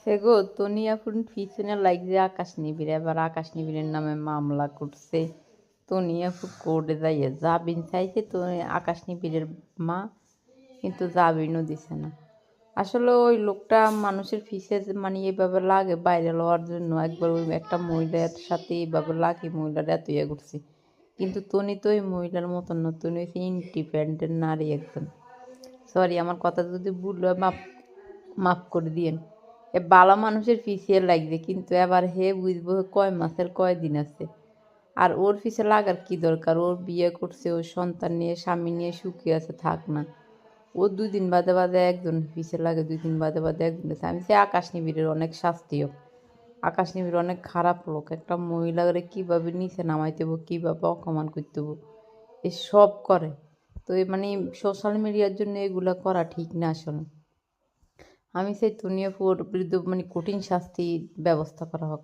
সে গো তনিয়াপুর পিছনে লাগছে আকাশ নিবিড়, এবার আকাশ নিবিড়ের নামে মামলা করছে। তনিয়াপুর কোর্টে যাইয়ে জামিন চাইছে তো আকাশ নিবিড়ের মা, কিন্তু জামিনও দিছে না। আসলে ওই লোকটা মানুষের ফিসে মানে এইভাবে লাগে বাইরে লওয়ার জন্য একবার ওই একটা মহিলার সাথে এইভাবে লাগে, মহিলার এত ইয়ে করছে। কিন্তু তনি তো ওই মহিলার মতন না, তনি হচ্ছে ইন্ডিপেন্ডেন্ট নারী একজন। সরি আমার কথা যদি ভুল হয়, মাফ মাফ করে দিয়েন। এ বালা মানুষের পিছিয়ে লাগবে কিন্তু এবার হে বুঝব কয় মাসের কয় দিন আছে। আর ওর পিছে লাগার কি দরকার? ওর বিয়ে করছে, ওর সন্তান নিয়ে, স্বামী নিয়ে সুখী আছে, থাক না। ও দুই দিন বাদে বাদে একজন পিছে লাগে দুই দিন বাদে বাদে একজন আছে। আমি সে আকাশ নিবিড়ের অনেক শাস্তি হোক আকাশ নিবিড় অনেক খারাপ লোক। একটা মহিলারে কীভাবে নিচে নামাইতে হব, কীভাবে অপমান করতে হব? এ সব করে। তো মানে সোশ্যাল মিডিয়ার জন্য এগুলো করা ঠিক না আসলে। আমি সেই তুনিয়াপুর বিরুদ্ধে মানে কঠিন শাস্তির ব্যবস্থা করা হোক।